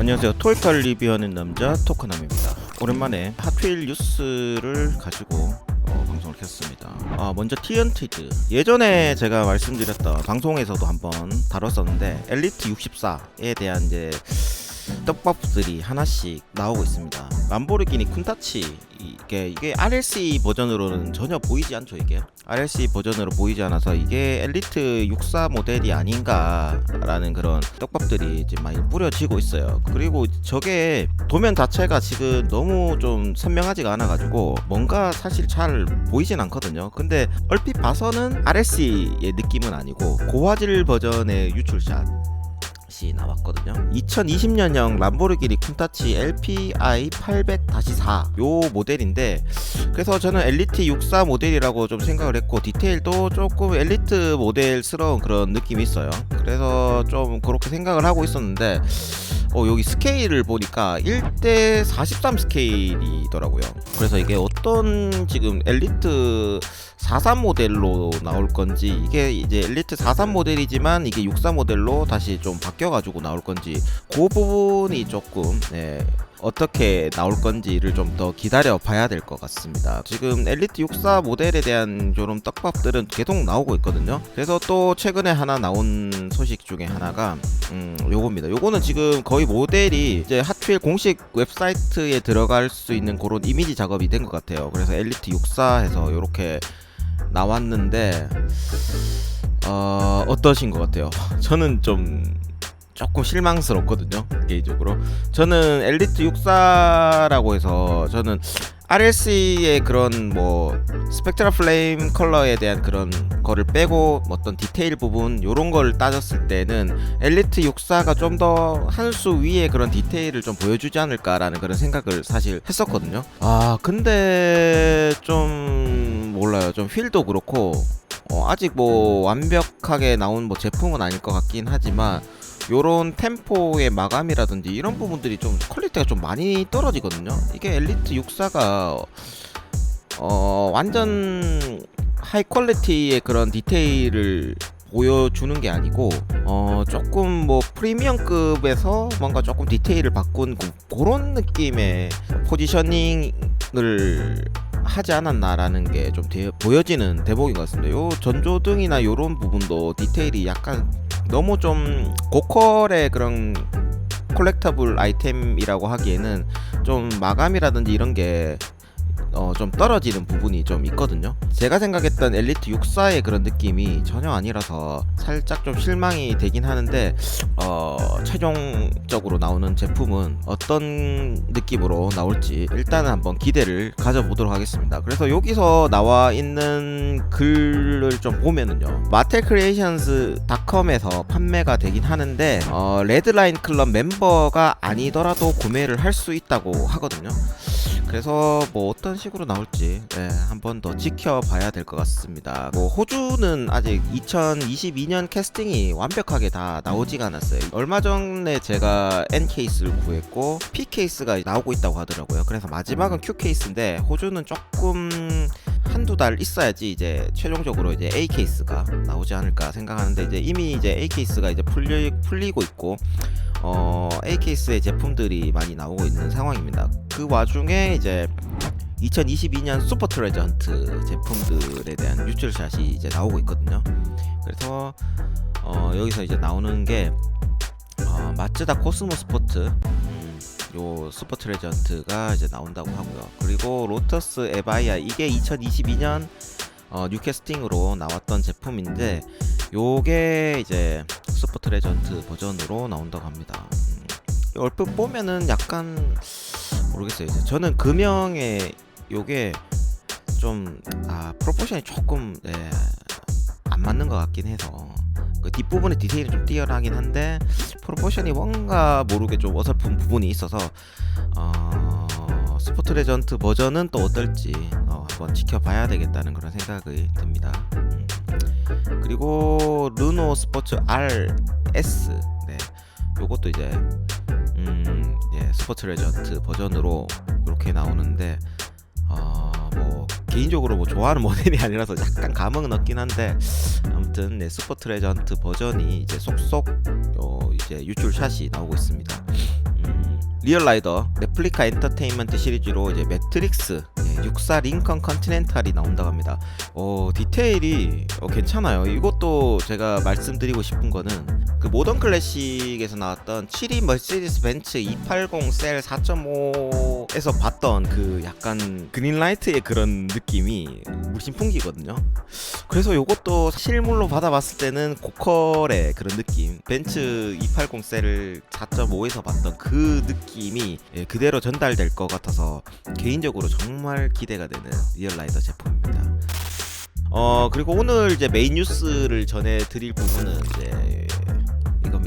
안녕하세요. 토이칼 리뷰하는 남자 토크남입니다. 오랜만에 핫휠 뉴스를 가지고 어, 방송을 켰습니다. 아, 먼저 티언티드. 예전에 제가 말씀드렸던 방송에서도 한번 다뤘었는데 엘리트 64에 대한 이제 떡밥들이 하나씩 나오고 있습니다. 람보르기니 쿤타치 이게 이게 RLC 버전으로는 전혀 보이지 않죠 이게 RLC 버전으로 보이지 않아서 이게 엘리트 64 모델이 아닌가라는 그런 떡밥들이 이제 많이 뿌려지고 있어요. 그리고 저게 도면 자체가 지금 너무 좀 선명하지가 않아 가지고 뭔가 사실 잘 보이진 않거든요. 근데 얼핏 봐서는 RLC의 느낌은 아니고 고화질 버전의 유출샷 이 나왔거든요. 2020년형 람보르기니 쿤타치 LPI 800-4 요 모델인데 그래서 저는 엘리트 64 모델이라고 좀 생각을 했고 디테일도 조금 엘리트 모델스러운 그런 느낌이 있어요. 그래서 좀 그렇게 생각을 하고 있었는데 어, 여기 스케일을 보니까 1대 43 스케일이더라고요. 그래서 이게 어떤 지금 엘리트 43 모델로 나올 건지 이게 이제 엘리트 43 모델이지만 이게 64 모델로 다시 좀 바뀌어 가지고 나올 건지 그 부분이 조금 네, 어떻게 나올 건지를 좀 더 기다려 봐야 될 것 같습니다. 지금 엘리트 64 모델에 대한 이런 떡밥들은 계속 나오고 있거든요. 그래서 또 최근에 하나 나온 소식 중에 하나가 음, 요겁니다. 요거는 지금 거의 모델이 이제 핫휠 공식 웹사이트에 들어갈 수 있는 그런 이미지 작업이 된 것 같아요. 그래서 엘리트 64 해서 이렇게 나왔는데 어, 어떠신 것 같아요? 저는 좀 조금 실망스럽거든요 개인적으로. 저는 엘리트 64라고 해서 저는 RLC의 그런 뭐 스펙트라 플레임 컬러에 대한 그런 거를 빼고 어떤 디테일 부분 요런 걸 따졌을 때는 엘리트 64가 좀 더 한 수 위에 그런 디테일을 좀 보여주지 않을까라는 그런 생각을 사실 했었거든요. 아 근데 좀 몰라요. 좀 휠도 그렇고 어, 아직 뭐 완벽하게 나온 뭐 제품은 아닐 것 같긴 하지만 요런 템포의 마감이라든지 이런 부분들이 좀 퀄리티가 좀 많이 떨어지거든요. 이게 엘리트 64가 어 완전 하이 퀄리티의 그런 디테일을 보여주는 게 아니고 어 조금 뭐 프리미엄급에서 뭔가 조금 디테일을 바꾼 그, 그런 느낌의 포지셔닝을 하지 않았나라는 게 좀 보여지는 대목인 것 같습니다. 요 전조등이나 요런 부분도 디테일이 약간 너무 좀 고퀄의 그런 콜렉터블 아이템이라고 하기에는 좀 마감이라든지 이런 게 어, 좀 떨어지는 부분이 좀 있거든요. 제가 생각했던 엘리트 64의 그런 느낌이 전혀 아니라서 살짝 좀 실망이 되긴 하는데 어, 최종적으로 나오는 제품은 어떤 느낌으로 나올지 일단은 한번 기대를 가져보도록 하겠습니다. 그래서 여기서 나와 있는 글을 좀 보면은요. 마텔 크리에이션스닷컴에서 판매가 되긴 하는데 어, 레드라인 클럽 멤버가 아니더라도 구매를 할 수 있다고 하거든요. 그래서 뭐 어떤 식으로 나올지 네, 한번 더 지켜봐야 될 것 같습니다. 뭐 호주는 아직 2022년 캐스팅이 완벽하게 다 나오지가 않았어요. 얼마 전에 제가 N 케이스를 구했고 P 케이스가 나오고 있다고 하더라고요. 그래서 마지막은 Q 케이스인데 호주는 조금 한두 달 있어야지 이제 최종적으로 이제 A 케이스가 나오지 않을까 생각하는데 이제 이미 이제 A 케이스가 이제 풀리, 풀리고 있고 어, A 케이스의 제품들이 많이 나오고 있는 상황입니다. 그 와중에 이제 2022년 슈퍼 트레저 헌트 제품들에 대한 유출샷이 이제 나오고 있거든요. 그래서 어, 여기서 이제 나오는 게 어, 마츠다 코스모 스포트 음, 요 슈퍼 트레저 헌트가 이제 나온다고 하고요. 그리고 로터스 에바이아 이게 2022년 어, 뉴캐스팅으로 나왔던 제품인데 요게 이제 슈퍼 트레전트 버전으로 나온다고 합니다. 음, 얼핏 보면은 약간 모르겠어요. 이제 저는 금형에 요게 좀 아, 프로포션이 조금 네, 안 맞는 것 같긴 해서 그 뒷부분의 디테일이 좀 뛰어나긴 한데 프로포션이 뭔가 모르게 좀 어설픈 부분이 있어서 어, 스포트 레전트 버전은 또 어떨지 어, 한번 지켜봐야 되겠다는 그런 생각이 듭니다. 음. 그리고 르노 스포츠 RS 네 요것도 이제 음, 예, 스포츠 레전트 버전으로 이렇게 나오는데 어, 뭐 개인적으로 뭐 좋아하는 모델이 아니라서 약간 감흥은 없긴 한데 아무튼 네, 스포트 레전트 버전이 이제 속속 어, 이제 유출샷이 나오고 있습니다. 음, 리얼라이더 레플리카 엔터테인먼트 시리즈로 이제 매트릭스 예, 64 링컨 컨티넨탈이 나온다고 합니다. 어, 디테일이 어, 괜찮아요. 이것도 제가 말씀드리고 싶은 거는 그 모던 클래식에서 나왔던 7위 머시디스 벤츠 280 셀 4.5 에서 봤던 그 약간 그린라이트의 그런 느낌이 물씬 풍기거든요. 그래서 이것도 실물로 받아봤을 때는 고컬의 그런 느낌 벤츠 280 셀을 4.5에서 봤던 그 느낌이 예, 그대로 전달될 것 같아서 개인적으로 정말 기대가 되는 리얼라이더 제품입니다. 어 그리고 오늘 이제 메인 뉴스를 전해드릴 부분은 이제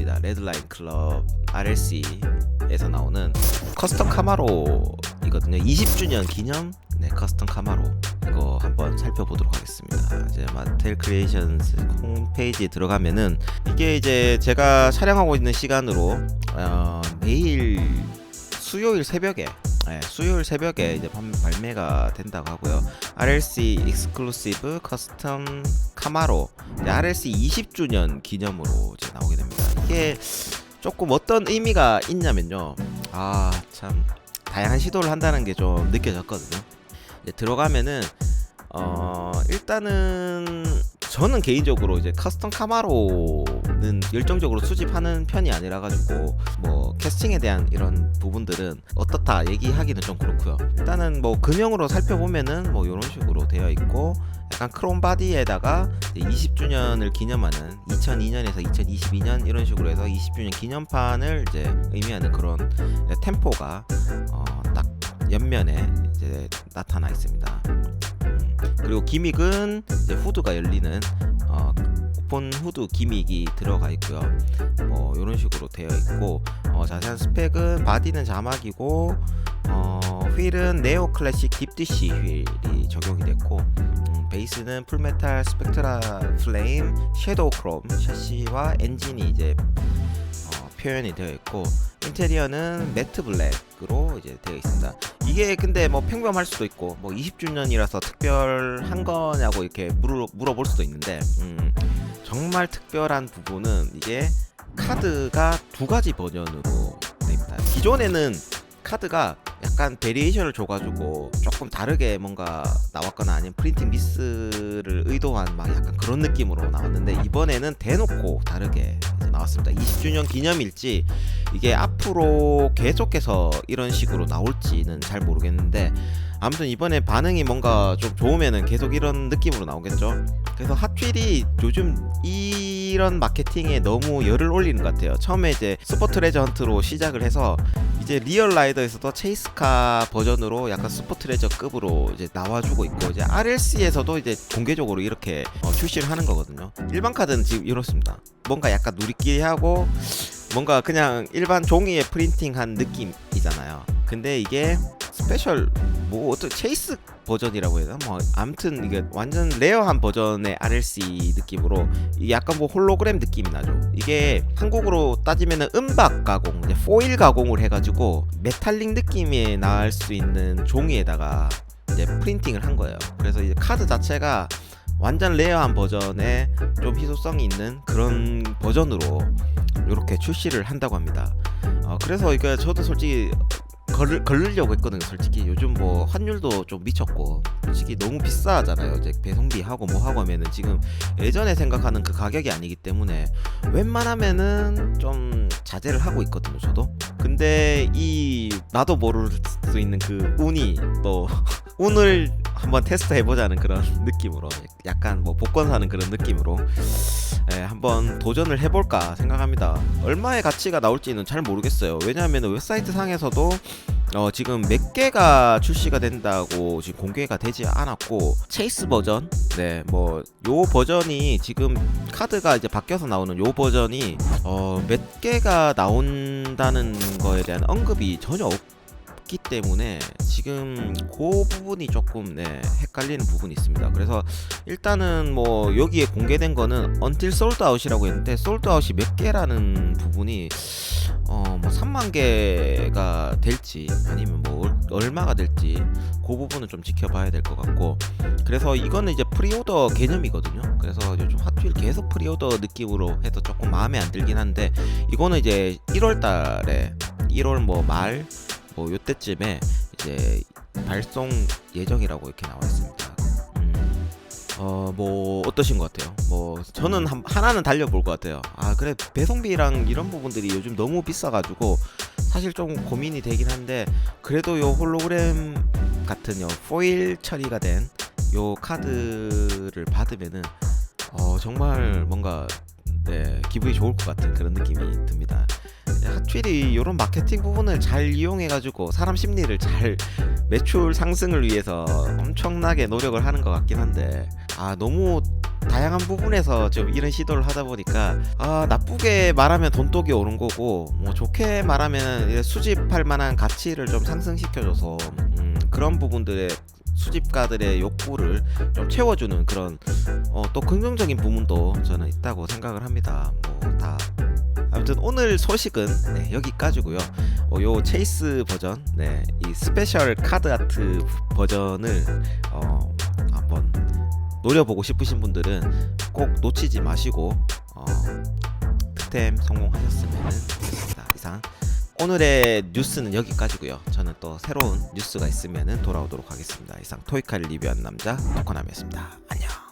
이겁니다. 레드라인 클럽 RLC에서 나오는 커스텀 카마로이거든요. 20주년 기념 네, 커스텀 카마로 이거 한번 살펴보도록 하겠습니다. 이제 마텔 크리에이션스 홈페이지에 들어가면은 이게 이제 제가 촬영하고 있는 시간으로 어, 매일 수요일 새벽에 네, 수요일 새벽에 이제 판- 발매가 된다고 하고요. RLC 익스클루시브 커스텀 카마로 RLC 20주년 기념으로 이제 나오게 됩니다. 이게 조금 어떤 의미가 있냐면요. 아 참 다양한 시도를 한다는 게 좀 느껴졌거든요. 들어가면은 어 일단은 저는 개인적으로 이제 커스텀 카마로 는 열정적으로 수집하는 편이 아니라 가지고 뭐 캐스팅에 대한 이런 부분들은 어떻다 얘기하기는 좀 그렇고요. 일단은 뭐 금형으로 살펴보면은 뭐 이런 식으로 되어 있고 약간 크롬 바디에다가 20주년을 기념하는 2002년에서 2022년 이런 식으로 해서 20주년 기념판을 이제 의미하는 그런 템포가 어, 딱 옆면에 이제 나타나 있습니다. 음, 그리고 기믹은 후드가 열리는 어, 오픈 후드 기믹이 들어가 있고요. 뭐 이런 식으로 되어 있고 어, 자세한 스펙은 바디는 자막이고 어, 휠은 네오 클래식 딥디시 휠이 적용이 됐고 음, 베이스는 풀메탈 스펙트라 플레임 섀도우 크롬 샤시와 엔진이 이제 어, 표현이 되어 있고 인테리어는 매트 블랙으로 이제 되어 있습니다. 이게 근데 뭐 평범할 수도 있고 뭐 20주년이라서 특별한 거냐고 이렇게 물어, 물어볼 수도 있는데 음, 정말 특별한 부분은 이게 카드가 두 가지 버전으로 됩니다. 기존에는 카드가 약간 베리에이션을 줘가지고 조금 다르게 뭔가 나왔거나 아니면 프린팅 미스를 의도한 막 약간 그런 느낌으로 나왔는데 이번에는 대놓고 다르게 나왔습니다. 20주년 기념일지 이게 앞으로 계속해서 이런 식으로 나올지는 잘 모르겠는데 아무튼 이번에 반응이 뭔가 좀 좋으면은 계속 이런 느낌으로 나오겠죠. 그래서 핫휠이 요즘 이런 마케팅에 너무 열을 올리는 것 같아요. 처음에 이제 슈퍼 트레저 헌트로 시작을 해서 이제 리얼 라이더에서도 체이스카 버전으로 약간 슈퍼 트레저급으로 이제 나와주고 있고 이제 RLC에서도 이제 공개적으로 이렇게 어, 출시를 하는 거거든요. 일반 카드는 지금 이렇습니다. 뭔가 약간 누리끼리하고 뭔가 그냥 일반 종이에 프린팅한 느낌이잖아요. 근데 이게 스페셜 뭐 어떻게 체이스 버전이라고 해야 되나? 뭐 아무튼 이게 완전 레어한 버전의 RLC 느낌으로 약간 뭐 홀로그램 느낌이 나죠. 이게 한국으로 따지면은 음박 가공, 이제 포일 가공을 해가지고 메탈릭 느낌이 날수 있는 종이에다가 이제 프린팅을 한 거예요. 그래서 이제 카드 자체가 완전 레어한 버전의 좀 희소성이 있는 그런 버전으로 이렇게 출시를 한다고 합니다. 어, 그래서 이게 저도 솔직히 걸, 걸으려고 했거든요 솔직히. 요즘 뭐 환율도 좀 미쳤고 솔직히 너무 비싸잖아요. 이제 배송비 하고 뭐 하고 하면은 지금 예전에 생각하는 그 가격이 아니기 때문에 웬만하면은 좀 자제를 하고 있거든요 저도. 근데 이 나도 모를 수 있는 그 운이 또 운을 한번 테스트 해보자는 그런 느낌으로 약간 뭐 복권 사는 그런 느낌으로 예, 한번 도전을 해볼까 생각합니다. 얼마의 가치가 나올지는 잘 모르겠어요. 왜냐하면 웹사이트 상에서도 어, 지금 몇 개가 출시가 된다고 지금 공개가 되지 않았고 체이스 버전, 네, 뭐 요 버전이 지금 카드가 이제 바뀌어서 나오는 요 버전이 어, 몇 개가 나온다는 거에 대한 언급이 전혀 없 기 때문에 지금 그 부분이 조금 네, 헷갈리는 부분이 있습니다. 그래서 일단은 뭐 여기에 공개된 거는 Sold Out이라고 했는데 Out이 몇 개라는 부분이 어뭐 3만 개가 될지 아니면 뭐 얼- 얼마가 될지 그 부분은 좀 지켜봐야 될 것 같고 그래서 이거는 이제 프리오더 개념이거든요. 그래서 요즘 핫휠 계속 프리오더 느낌으로 해서 조금 마음에 안 들긴 한데 이거는 이제 1월 달에 1월 뭐 말 뭐 요때쯤에 이제 발송 예정이라고 이렇게 나와 있습니다. 음, 어뭐 어떠신 것 같아요? 뭐 저는 한, 하나는 달려볼 것 같아요. 아 그래 배송비랑 이런 부분들이 요즘 너무 비싸가지고 사실 좀 고민이 되긴 한데 그래도 요 홀로그램 같은 요 포일 처리가 된 요 카드를 받으면은 어 정말 뭔가 네 기분이 좋을 것 같은 그런 느낌이 듭니다. 핫휠이 이런 마케팅 부분을 잘 이용해가지고 사람 심리를 잘 매출 상승을 위해서 엄청나게 노력을 하는 것 같긴 한데 아 너무 다양한 부분에서 좀 이런 시도를 하다 보니까 아 나쁘게 말하면 돈독이 오른 거고 뭐 좋게 말하면 수집할 만한 가치를 좀 상승시켜줘서 음, 그런 부분들의 수집가들의 욕구를 좀 채워주는 그런 어, 또 긍정적인 부분도 저는 있다고 생각을 합니다. 뭐 다 아무튼 오늘 소식은 네, 여기까지고요. 어, 요 체이스 버전, 네, 이 스페셜 카드 아트 버전을 어, 한번 노려보고 싶으신 분들은 꼭 놓치지 마시고 어, 득템 성공하셨으면 좋겠습니다. 이상 오늘의 뉴스는 여기까지고요. 저는 또 새로운 뉴스가 있으면 돌아오도록 하겠습니다. 이상 토이카를 리뷰한 남자 토커남이었습니다. 안녕.